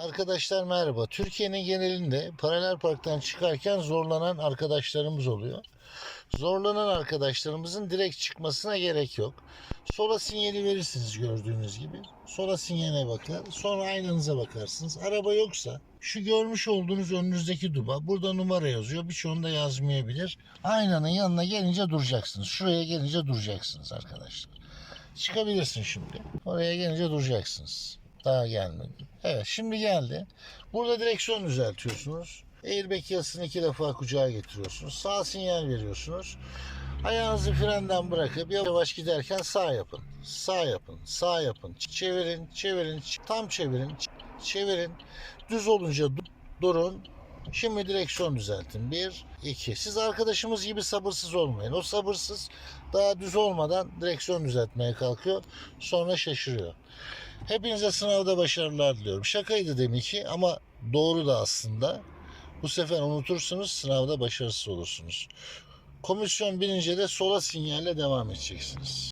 Arkadaşlar merhaba. Türkiye'nin genelinde paralel parktan çıkarken zorlanan arkadaşlarımız oluyor. Zorlanan arkadaşlarımızın direkt çıkmasına gerek yok. Sola sinyali verirsiniz gördüğünüz gibi. Sola sinyaline bakar. Sonra aynanıza bakarsınız. Araba yoksa şu görmüş olduğunuz önünüzdeki duba burada numara yazıyor. Birçoğunda yazmayabilir. Aynanın yanına gelince duracaksınız. Şuraya gelince duracaksınız arkadaşlar. Çıkabilirsin şimdi. Oraya gelince duracaksınız. Daha gelmedi. Evet şimdi geldi. Burada direksiyon düzeltiyorsunuz. Airbag yasını iki defa kucağa getiriyorsunuz. Sağ sinyal veriyorsunuz. Ayağınızı frenden bırakıp yavaş giderken sağ yapın. Sağ yapın. Sağ yapın. Çevirin, çevirin. Tam çevirin. Çevirin. Düz olunca du- durun. Şimdi direksiyon düzeltin. Bir, iki. Siz arkadaşımız gibi sabırsız olmayın. O sabırsız daha düz olmadan direksiyon düzeltmeye kalkıyor. Sonra şaşırıyor. Hepinize sınavda başarılar diliyorum. Şakaydı demek ki ama doğru da aslında. Bu sefer unutursunuz sınavda başarısız olursunuz. Komisyon binince de sola sinyalle devam edeceksiniz.